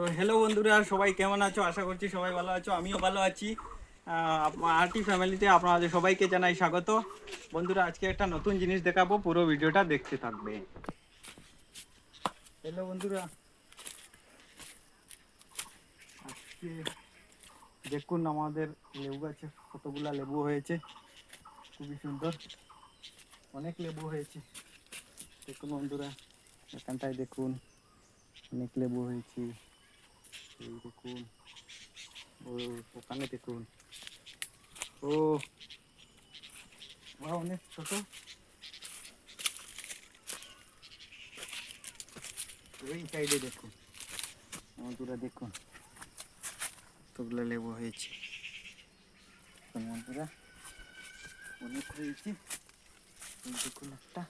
তো হ্যালো বন্ধুরা, সবাই কেমন আছো? আশা করছি সবাই ভালো আছো, আমিও ভালো আছি। আরটি ফ্যামিলিতে আপনাদের সবাইকে জানাই স্বাগত। বন্ধুরা, আজকে একটা নতুন জিনিস দেখাবো, পুরো ভিডিওটা দেখতে থাকবে। হ্যালো বন্ধুরা। আজকে দেখুন আমাদের লেবু গাছে কতগুলা লেবু হয়েছে। খুবই সুন্দর। অনেক লেবু হয়েছে। দেখুন বন্ধুরা, এখানটায় দেখুন, অনেক লেবু হয়েছে। এই দেখুন ও ওখানে দেখুন ও বা অনেক ছোট ওই সাইডে দেখুন বন্ধুরা দেখুন কতগুলো লেবু হয়েছে বন্ধুরা অনেক হয়েছে দেখুন একটা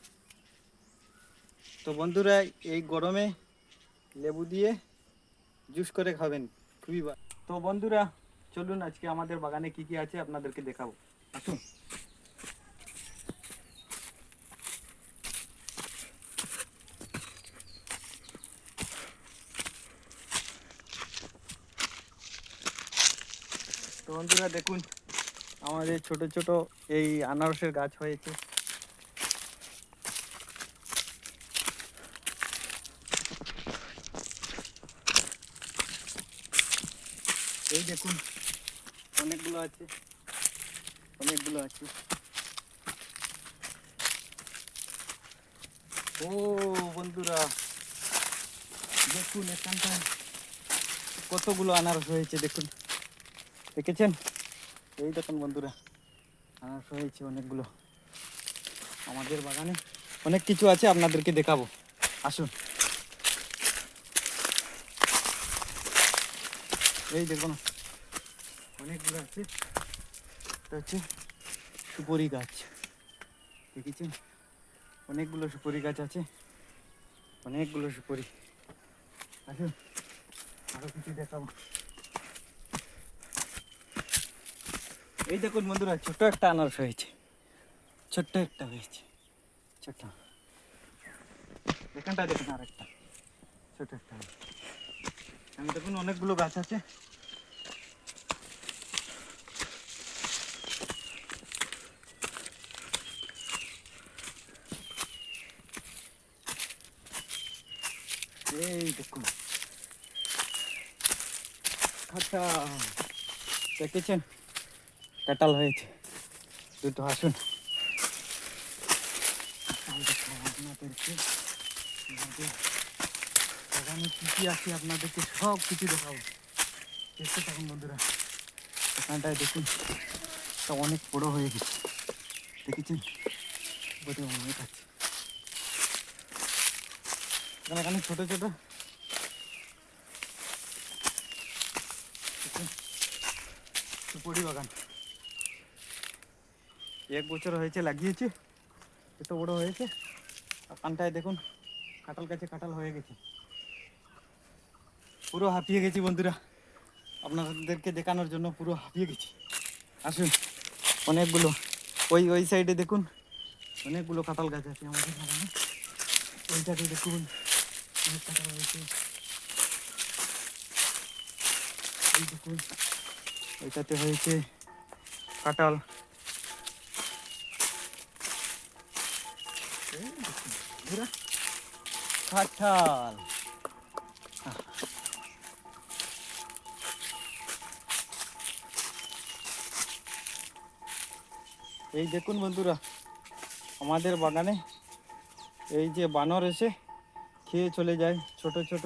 তো বন্ধুরা এই গরমে লেবু দিয়ে জুস করে খাবেন, খুবই তো বন্ধুরা, চলুন আজকে আমাদের বাগানে কি কি আছে আপনাদেরকে দেখাবো। আসুন। তো বন্ধুরা, দেখুন, আমাদের ছোট ছোট এই আনারসের গাছ হয়েছে এই দেখুন। অনেকগুলো আছে। অনেকগুলো আছে। ও বন্ধুরা, দেখুন এখানটায় কতগুলো আনারস হয়েছে, দেখুন। দেখেছেন? এই দেখুন বন্ধুরা, আনারস হয়েছে অনেকগুলো। আমাদের বাগানে অনেক কিছু আছে, আপনাদেরকে দেখাবো। আসুন। এই দেখুন। অনেকগুলো আছে। এটা হচ্ছে সুপরি গাছ। দেখেছেন? অনেকগুলো সুপরি গাছ আছে। অনেকগুলো সুপরি। আসুন, আরও কিছু দেখাবো। এই দেখুন বন্ধুরা ছোট একটা আনারস হয়েছে। ছোট্ট একটা হয়েছে। ছোট্ট। এখানটা দেখুন আর একটা ছোট একটা আমি দেখুন অনেকগুলো গাছ আছে। এই দেখুন আচ্ছা দেখেছেন কাটাল হয়েছে দুটো আসুন আপনাদেরকে কী কী আছে আপনাদেরকে সব কিছু দেখাবো দেখতে থাকুন বন্ধুরা এখানটায় দেখুন অনেক বড় হয়ে গেছে দেখেছেন অনেক আছে এখানে ছোটো ছোটো। সুপরি বাগান। এক বছর হয়েছে, লাগিয়েছি। এত বড় হয়েছে। আর কানটায় দেখুন, কাঁঠাল গাছে কাঁঠাল হয়ে গেছে। পুরো হাঁপিয়ে গেছি বন্ধুরা। আপনাদেরকে দেখানোর জন্য পুরো হাঁপিয়ে গেছি। আসুন, অনেকগুলো, ওই ওই সাইডে দেখুন, অনেকগুলো কাঁঠাল গাছ আছে আমাদের ওইটাতে দেখুন। কাঁঠাল হয়েছে এই কাঁঠাল। কাঁঠাল। এই দেখুন বন্ধুরা আমাদের বাগানে এই যে বানর এসে খেয়ে চলে যায় ছোট ছোট।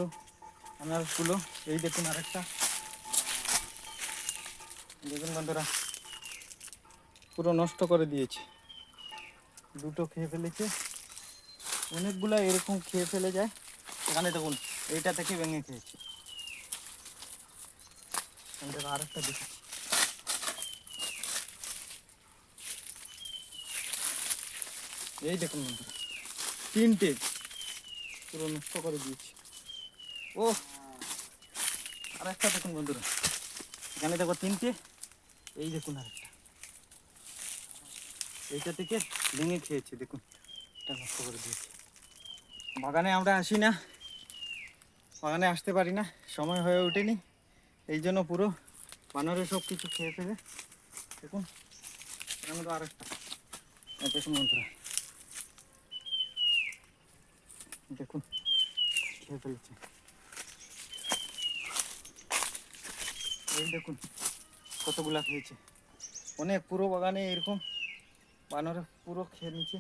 আনারসগুলো এই দেখুন আরেকটা। দেখুন বন্ধুরা, পুরো নষ্ট করে দিয়েছে। দুটো খেয়ে ফেলেছে। অনেকগুলো এরকম খেয়ে ফেলে যায়। এখানে দেখুন, এইটা থেকে ভেঙে খেয়েছে। আরেকটা দেখি এই দেখুন তিনটে। পুরো নষ্ট করে দিয়েছি। ও, আর একটা দেখুন বন্ধুরা। এখানে দেখো তিনটে, এই দেখুন আরেকটা এইটা থেকে ভেঙে খেয়েছে, দেখুন। এটা নষ্ট করে দিয়েছে। বাগানে আমরা আসি না। বাগানে আসতে পারি না, সময় হয়ে ওঠেনি। এই জন্য পুরো বানরে সব কিছু খেয়ে ফেলে, দেখুন। আরেকটা। এই দেখুন বন্ধুরা। দেখুন, খেয়ে ফেলেছে। এই দেখুন, কতগুলা খেয়েছে। অনেক পুরো বাগানে এরকম বানরে পুরো খেয়ে নিচ্ছে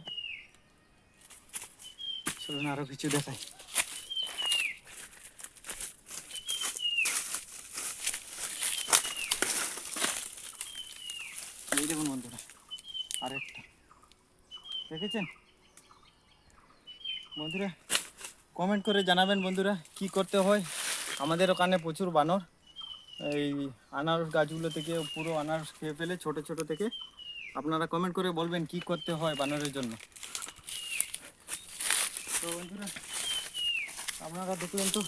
চলুন আরও কিছু দেখাই। এই দেখুন বন্ধুরা, আরেকটা। দেখেছেন? বন্ধুরা কমেন্ট করে জানাবেন বন্ধুরা, কি করতে হয়। আমাদের ওখানে প্রচুর বানর। এই আনারস গাছগুলো থেকে পুরো আনারস খেয়ে ফেলে ছোট ছোট থেকে। আপনারা কমেন্ট করে বলবেন কি করতে হয় বানরের জন্য। তো বন্ধুরা, আপনারা দেখলেন তো,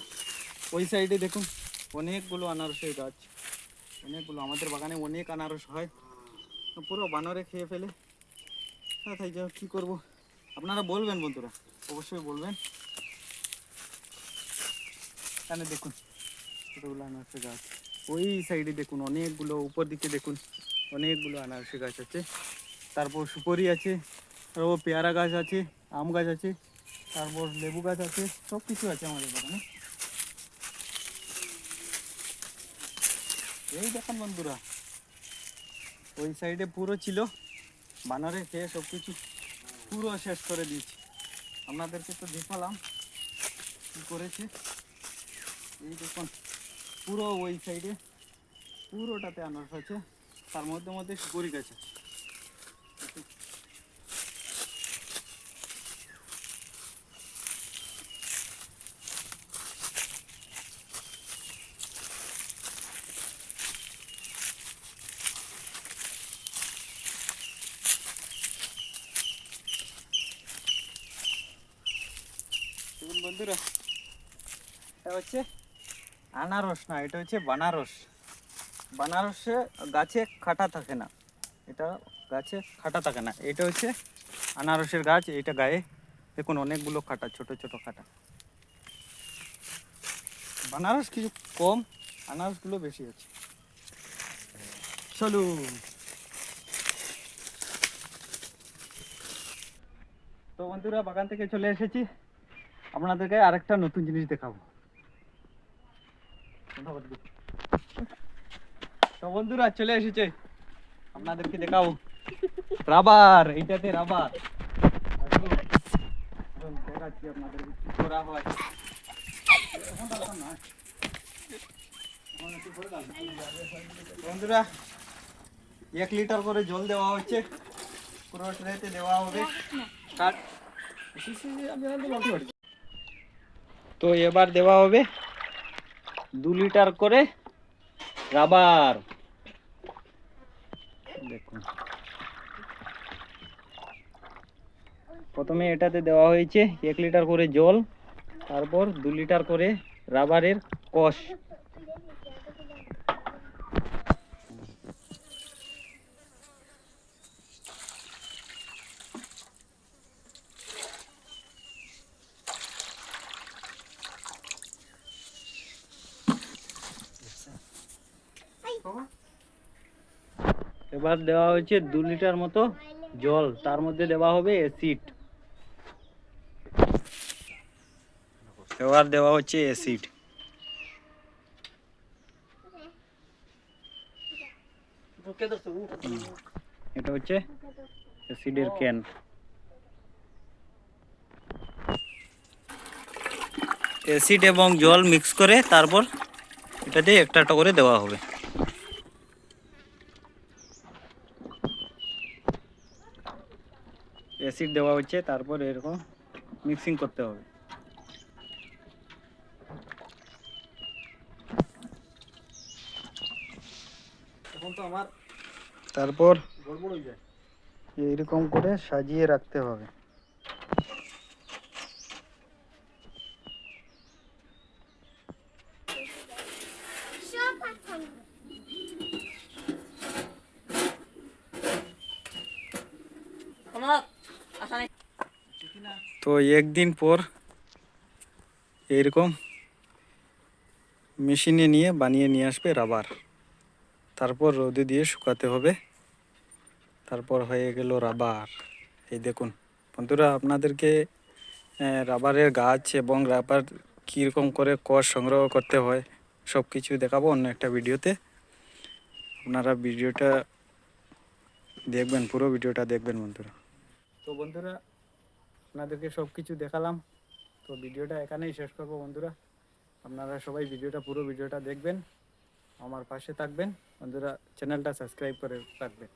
ওই সাইডে দেখুন, অনেকগুলো আনারসের গাছ। অনেকগুলো, আমাদের বাগানে অনেক আনারস হয়। পুরো বানরে খেয়ে ফেলে। হ্যাঁ তাই যা কী করব? আপনারা বলবেন বন্ধুরা, অবশ্যই বলবেন। এখানে দেখুন, ছোটোগুলো আনারসের গাছ। ওই সাইডে দেখুন, অনেকগুলো, উপর দিকে দেখুন, অনেকগুলো আনারসের গাছ আছে। তারপর সুপারি আছে, তারপর পেয়ারা গাছ আছে, আম গাছ আছে, তারপর লেবু গাছ আছে সব কিছু আছে আমাদের বাগানে। এই দেখুন বন্ধুরা, ওই সাইডে পুরো ছিল, বানরে খেয়ে সব কিছু পুরো শেষ করে দিয়েছি। আপনাদেরকে তো দেখালাম কি করেছে। এই দেখুন, পুরো ওই সাইডে পুরোটাতে আনারস আছে। তার মধ্যে মধ্যে সুপুরি গাছ বন্ধুরা হচ্ছে আনারস না, এটা হচ্ছে বানারস। বানারসে গাছে খাটা থাকে না। এটা গাছে খাটা থাকে না। এটা হচ্ছে আনারসের গাছ, এটা গায়ে দেখুন অনেকগুলো খাটা ছোট ছোট খাটা বানারস কিছু কম, আনারসগুলো বেশি আছে চলো তো বন্ধুরা, বাগান থেকে চলে এসেছি। আপনাদেরকে আরেকটা নতুন জিনিস দেখাবো। তো বন্ধুরা চলে এসেছে আপনাদেরকে দেখাবো রাবার এইটাতে রাবার আসুন, আসুন, দেখাচ্ছি আপনাদেরকে কি করা হয় এখন দরকার নয়। এখন একটু করে দাও। বন্ধুরা এক লিটার করে জল দেওয়া হচ্ছে পুরো ট্রেতে দেওয়া হবে কাট তো এবার দেওয়া হবে দু লিটার করে রাবার। দেখুন। প্রথমে এটাতে দেওয়া হয়েছে এক লিটার করে জল, তারপর দু লিটার করে রাবারের কষ। এবার দেওয়া হয়েছে দু লিটার মতো জল। তার মধ্যে দেওয়া হবে অ্যাসিড এবার দেওয়া হচ্ছে অ্যাসিড এটা হচ্ছে অ্যাসিডের ক্যান অ্যাসিড এবং জল মিক্স করে তারপর এটাতে একটা একটা করে দেওয়া হবে। অ্যাসিড দেওয়া হচ্ছে তারপর এরকম মিক্সিং করতে হবে। তারপর এইরকম করে সাজিয়ে রাখতে হবে। তো একদিন পর এরকম মেশিনে নিয়ে বানিয়ে নিয়ে আসবে রাবার। তারপর রোদে দিয়ে শুকাতে হবে। তারপর হয়ে গেল রাবার। এই দেখুন, বন্ধুরা, আপনাদেরকে রাবারের গাছ এবং রাবার কীরকম করে কষ সংগ্রহ করতে হয় সব কিছু দেখাবো অন্য একটা ভিডিওতে। আপনারা ভিডিওটা দেখবেন, পুরো ভিডিওটা দেখবেন, বন্ধুরা। তো বন্ধুরা আপনাদেরকে সব কিছু দেখালাম। তো ভিডিওটা এখানেই শেষ করব বন্ধুরা। আপনারা সবাই ভিডিওটা, পুরো ভিডিওটা দেখবেন। আমার পাশে থাকবেন। বন্ধুরা চ্যানেলটা সাবস্ক্রাইব করে রাখবেন।